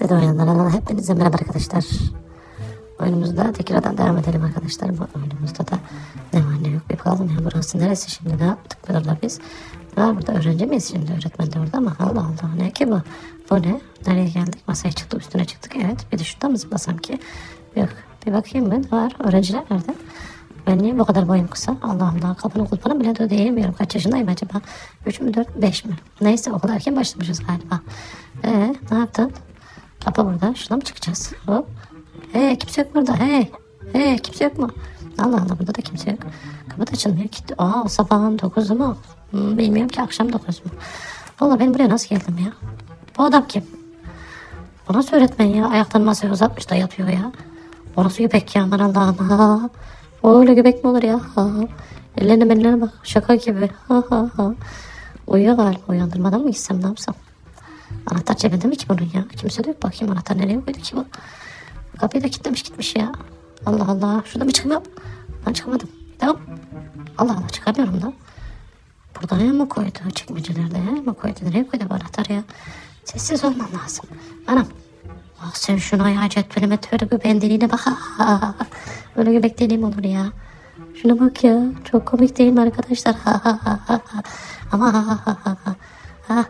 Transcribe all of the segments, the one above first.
Dede oyunlarına hepinize merhaba arkadaşlar. Oyunumuzda tekrardan devam edelim arkadaşlar. Bu oyunumuzda da ne var ne yok bir bakalım ya burası neresi şimdi ne yaptık burada biz? Ne burada öğrenci miyiz şimdi öğretmen de orada ama Allah Allah ne ki bu? Bu ne? Nereye geldik? Masaya çıktık üstüne çıktık evet. Bir de şurada mı zıplasam ki? Yok bir bakayım ben var öğrenciler nerede? Ben niye bu kadar boyum kısa? Allah Allah kapının kulpuna bile de değmiyorum. Kaç yaşındayım acaba? 3 mü 4 5 mi? Neyse okula erken başlamışız galiba. Ee, ne yaptın? Kapı burada. Şuna mı çıkacağız? Hop. Hey kimse yok burada. Hey. Hey kimse yok mu? Allah Allah burada da kimse yok. Kapı da açılmıyor. Gitti. Aa sabahın 9'u mu? Hmm, bilmiyorum ki akşam 9 mu? Valla ben buraya nasıl geldim ya? Bu adam kim? Bu nasıl öğretmen ya? Ayaklarını masaya uzatmış da yatıyor ya. O nasıl göbek ya? Aman Allah'ım. Ha. Öyle göbek mi olur ya? Ha. Ellerine ellerine bak. Şaka gibi. Ha ha ha. Uyuyor galiba. Uyandırmadan mı gitsem ne yapsam? Anahtar cebinde mi ki bunun ya? Kimse de yok. Bakayım anahtar nereye koydu ki bu? Kapıyı da kilitlemiş gitmiş ya. Allah Allah. Şurada bir çıkma. Ben çıkamadım. Devam. Allah Allah çıkamıyorum da. Burada mı koydu? Çekmecelerde mi koydu? Nereye koydu bu anahtar ya? Sessiz olman lazım. Anam. Ah sen şuna ya cetvelime tövbe göbeğin deliğine bak. Ha, Öyle göbek deliğim olur ya. Şuna bak ya. Çok komik değil mi arkadaşlar? Ha. Ama ha, ha, ha. Ha.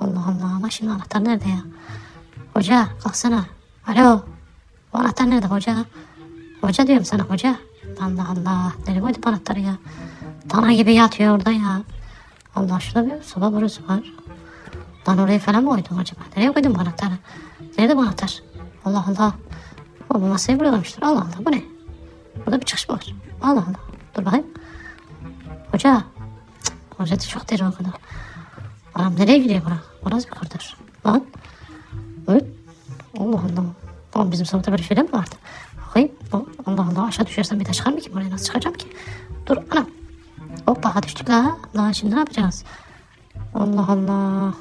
Allah Allah ama şimdi anahtar nerede ya? Hoca kalksana. Alo. Bu anahtar nerede hoca? Hoca diyorum sana hoca. Allah Allah. Nereye koydu bu anahtarı ya? Dana gibi yatıyor orada ya. Allah şurada bir soba borusu var. Lan oraya falan mı koydun acaba? Nereye koydun bu anahtarı? Nerede bu anahtar? Allah Allah. O bu masayı buraya koymuştur. Allah Allah bu ne? Burada bir çıkış var? Allah Allah. Dur bakayım. Hoca. Cık, hoca da çok derin okudu. Anam nereye gidiyor bura? Burası bir koridor. Lan. Evet. Allah Allah. Tamam bizim sınıfta böyle şeyler mi vardı? Bakayım. Allah Allah aşağı düşersem bir de çıkar mı ki? Buraya nasıl çıkacağım ki? Dur anam. Hoppa düştük la. Lan şimdi ne yapacağız? Allah Allah.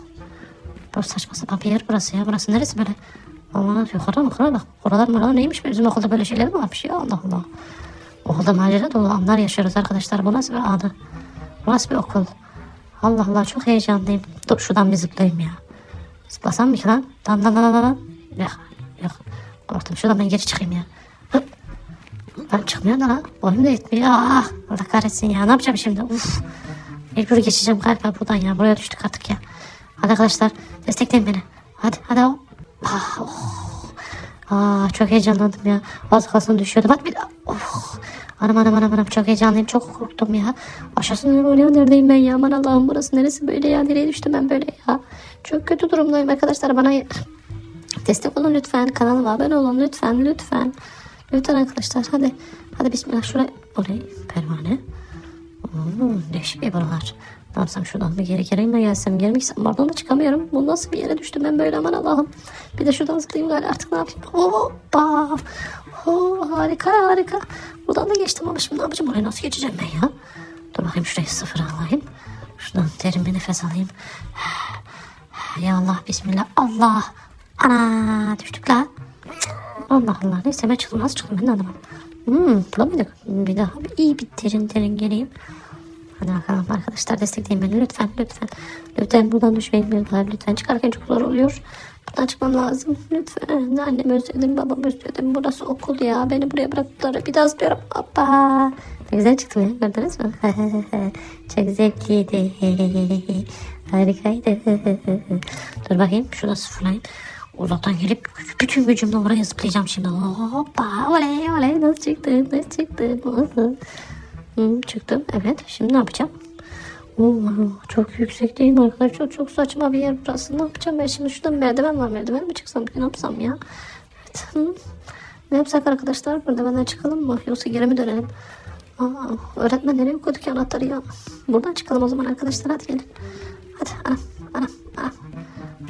Bu saçma sapan bir yer burası ya. Burası neresi böyle? Allah yukarı yukarı bak. Oralar mı neymiş? Bizim okulda böyle şeyler mi varmış ya? Allah Allah. Okulda macera dolu anlar yaşıyoruz arkadaşlar. Bu nasıl bir adı? Bu nasıl bir okul? Allah Allah çok heyecanlıyım. Dur şuradan bir zıplayayım ya. Zıplasam mı ki lan? Lan lan lan lan, lan. Yok yok. Korktum şuradan ben geri çıkayım ya. Hıp. Ben çıkmıyor da lan. Boyum da yetmiyor. Ah, Allah kahretsin ya. Ne yapacağım şimdi? Uf. Mecbur geçeceğim galiba buradan ya. Buraya düştük artık ya. Hadi arkadaşlar destekleyin beni. Hadi hadi. Ah, oh. Aa, çok heyecanlandım ya. Az kalsın düşüyordu. Bak bir daha. Anam anam anam anam çok heyecanlıyım. Çok korktum ya. Aşağısında böyle neredeyim ben ya? Aman Allah'ım burası neresi böyle ya? Nereye düştüm ben böyle ya? Çok kötü durumdayım arkadaşlar. Bana destek olun lütfen. Kanalıma abone olun lütfen lütfen. Lütfen arkadaşlar hadi. Hadi bismillah şuraya. Oraya pervane. Hmm, değişik bir buralar. Ne yapsam şuradan bir geri geri mi gelsem geri mi gitsem oradan da çıkamıyorum. Bu nasıl bir yere düştüm ben böyle aman Allah'ım. Bir de şuradan zıplayayım galiba artık ne yapayım. Hoppa. Oh, harika harika. Buradan da geçtim ama şimdi ne yapacağım oraya nasıl geçeceğim ben ya. Dur bakayım şurayı sıfır alayım. Şuradan derin bir nefes alayım. Ya Allah bismillah Allah. Ana düştük la. Allah Allah neyse ben çıktım nasıl çıktım ben de anlamadım. Hmm. Bir daha bir iyi bir derin derin geleyim. Hadi bakalım arkadaşlar destekleyin beni lütfen lütfen. Lütfen buradan düşmeyin bir daha lütfen. Çıkarken çok zor oluyor. Buradan çıkmam lazım. Lütfen. Annemi özledim babamı özledim. Burası okul ya. Beni buraya bıraktılar. Bir daha zıplıyorum. Hoppa. Ne güzel çıktım ya. Gördünüz mü? çok zevkliydi. Harikaydı. Dur bakayım. Şurada sıfırlayayım. Uzaktan gelip bütün gücümle oraya zıplayacağım şimdi. Hoppa. Oley oley. Nasıl çıktım? Nasıl çıktım? Hı, çıktım. Evet. Şimdi ne yapacağım? Oo, çok yüksek değil mi arkadaşlar? Çok, çok saçma bir yer burası. Ne yapacağım ben şimdi? Şurada merdiven var. Merdiven mi çıksam? Ne yapsam ya? Evet. Ne yapsak arkadaşlar? Merdivenden çıkalım mı? Yoksa geri mi dönelim? Aa, öğretmen nereye koydu ki anahtarı ya? Buradan çıkalım o zaman arkadaşlar. Hadi gelin. Hadi anam anam anam.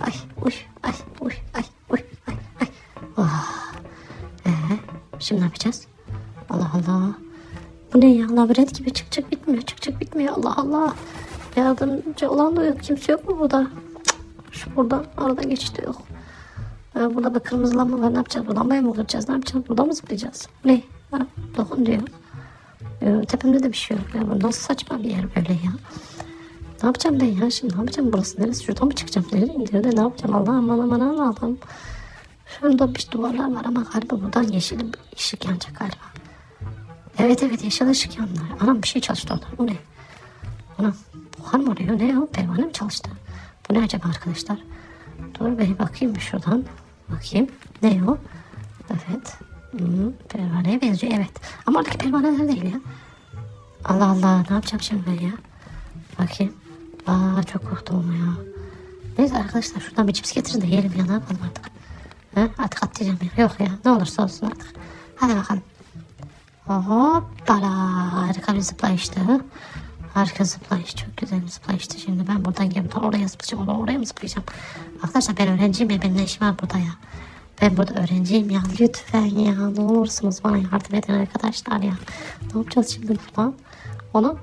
Ay uy ay uy ay uy ay ay. Oh. Ee, şimdi ne yapacağız? Labirent gibi çık çık bitmiyor çık çık bitmiyor Allah Allah. Yardımcı olan da yok kimse yok mu burada? Şu buradan aradan geçişte yok. Ee, burada bir kırmızı lamba var ne yapacağız? Bu lambayı mı kıracağız ne yapacağız? Buradan mı zıplayacağız? Ne? Ha, dokun diyor. Ee, tepemde de bir şey yok. Ya, bu nasıl saçma bir yer böyle ya. Ne yapacağım ben ya şimdi ne yapacağım burası neresi şuradan mı çıkacağım nereye gidiyor ne yapacağım Allah'ım aman aman Allah'ım Şurada bir duvarlar var ama galiba buradan yeşil bir ışık yanacak galiba. Evet evet yeşil ışık yandı. Anam bir şey çalıştı orada. O ne? Anam buhar mı oluyor? Ne o? Pervane mi çalıştı? Bu ne acaba arkadaşlar? Dur bir bakayım şuradan. Bakayım. Ne o? Evet. Hmm, pervaneye benziyor evet. Ama oradaki pervaneler değil ya. Allah Allah ne yapacağım şimdi ben ya? Bakayım. Aa çok korktum ya. Neyse arkadaşlar şuradan bir cips getirin de yiyelim ya ne yapalım artık. Ha? Artık atlayacağım ya. Yok ya ne olursa olsun artık. Hadi bakalım. Hoppala. Harika bir zıplayıştı. Harika zıplayış. Çok güzel bir zıplayıştı. Şimdi ben buradan gelip oraya zıplayacağım. Oradan oraya mı zıplayacağım? Arkadaşlar ben öğrenciyim ya. Benim ne işim var burada ya? Ben burada öğrenciyim ya. Lütfen ya. Ne olursunuz bana yardım edin arkadaşlar ya. Ne yapacağız şimdi buradan? Onu,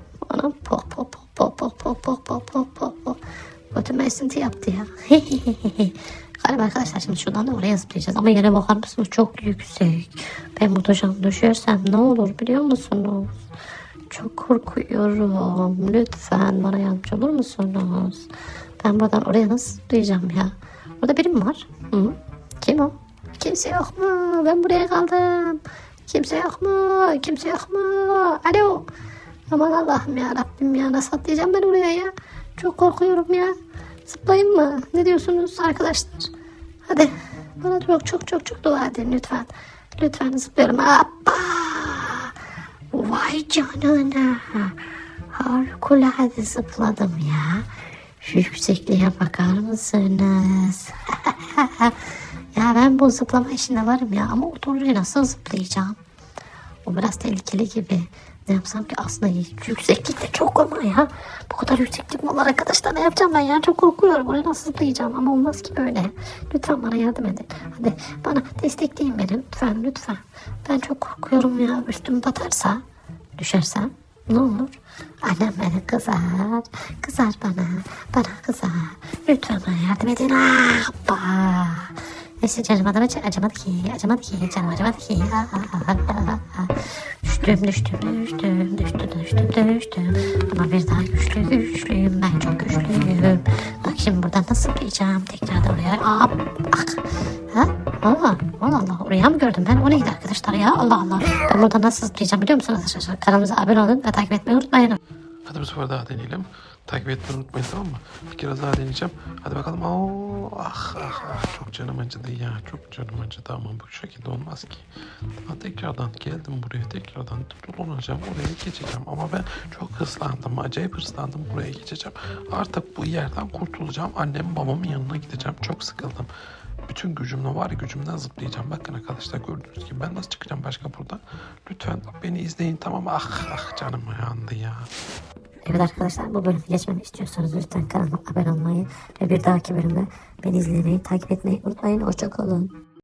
pop pop pop pop pop pop pop pop pop pop pop. Götüme esinti yaptı ya. Galiba arkadaşlar şimdi şuradan da oraya zıplayacağız. Ama yere bakar mısınız? Çok yüksek. Ben burada şu an düşersem ne olur biliyor musunuz? Çok korkuyorum. Lütfen bana yardımcı olur musunuz? Ben buradan oraya nasıl zıplayacağım ya? Orada biri mi var? Hı? Kim o? Kimse yok mu? Ben buraya kaldım. Kimse yok mu? Kimse yok mu? Alo. Aman Allah'ım ya Rabbim ya nasıl atlayacağım ben oraya ya? Çok korkuyorum ya. Zıplayayım mı? Ne diyorsunuz arkadaşlar? Hadi bana çok çok çok çok dua edin lütfen. Lütfen zıplıyorum. Hoppa. Vay canına. Harikulade zıpladım ya. Şu yüksekliğe bakar mısınız? ya ben bu zıplama işine varım ya ama oturunca nasıl zıplayacağım? O biraz tehlikeli gibi. Ne yapsam ki aslında yükseklik de çok ama ya. Bu kadar yükseklik mi olur arkadaşlar ne yapacağım ben ya çok korkuyorum. Oraya nasıl zıplayacağım ama olmaz ki böyle. Lütfen bana yardım edin. Hadi bana destekleyin beni lütfen lütfen. Ben çok korkuyorum ya üstüm batarsa düşersem ne olur? Annem beni kızar. Kızar bana. Bana kızar. Lütfen bana yardım edin. Hoppa. Neyse canım adama acımadı ki. Acımadı ki. Canım acımadı ki. Düştüm düştüm düştüm düştüm düştüm düştüm. Ama bir daha güçlü güçlüyüm. Ben çok güçlüyüm. Bak şimdi buradan nasıl zıplayacağım? Tekrar da oraya. Aa, ah. Ha? Allah Allah Allah. Oraya mı gördüm ben? O neydi arkadaşlar ya? Allah Allah. Ben buradan nasıl zıplayacağım biliyor musunuz arkadaşlar? Kanalımıza abone olun ve takip etmeyi unutmayın. Hadi bu sefer daha deneyelim. Takip etmeyi unutmayın tamam mı? Bir kere daha deneyeceğim. Hadi bakalım. Oo, ah ah ah çok canım acıdı ya. Çok canım acıdı ama bu şekilde olmaz ki. Daha tekrardan geldim buraya. Tekrardan dolanacağım. Oraya geçeceğim. Ama ben çok hızlandım. Acayip hızlandım. Buraya geçeceğim. Artık bu yerden kurtulacağım. Annem babamın yanına gideceğim. Çok sıkıldım. Bütün gücümle var gücümden zıplayacağım. Bakın arkadaşlar gördüğünüz gibi ben nasıl çıkacağım başka buradan. Lütfen beni izleyin tamam mı? Ah ah canım yandı ya. Evet arkadaşlar bu bölümü geçmemi istiyorsanız lütfen kanalıma abone olmayı ve bir dahaki bölümde beni izlemeyi, takip etmeyi unutmayın. Hoşçakalın.